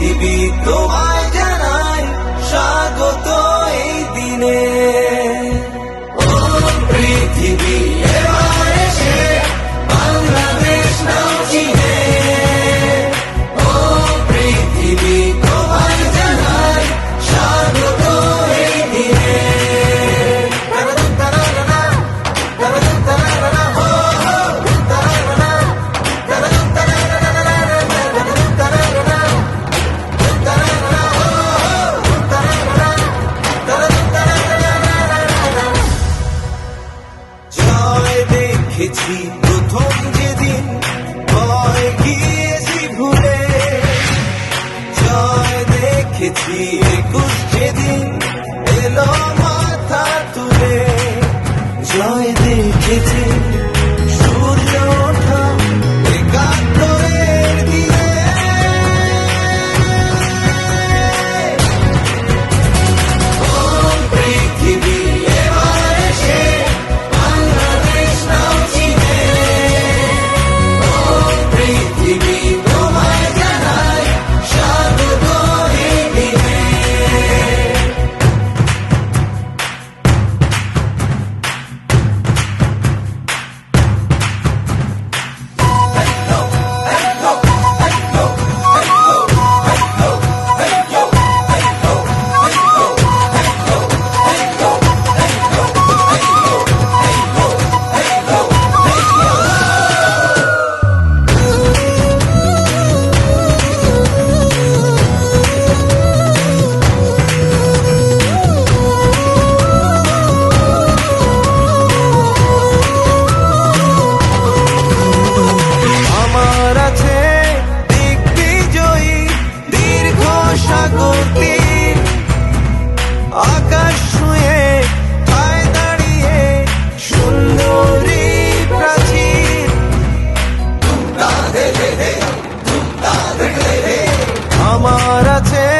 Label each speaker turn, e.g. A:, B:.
A: Ibig ko cheap. আমার আছে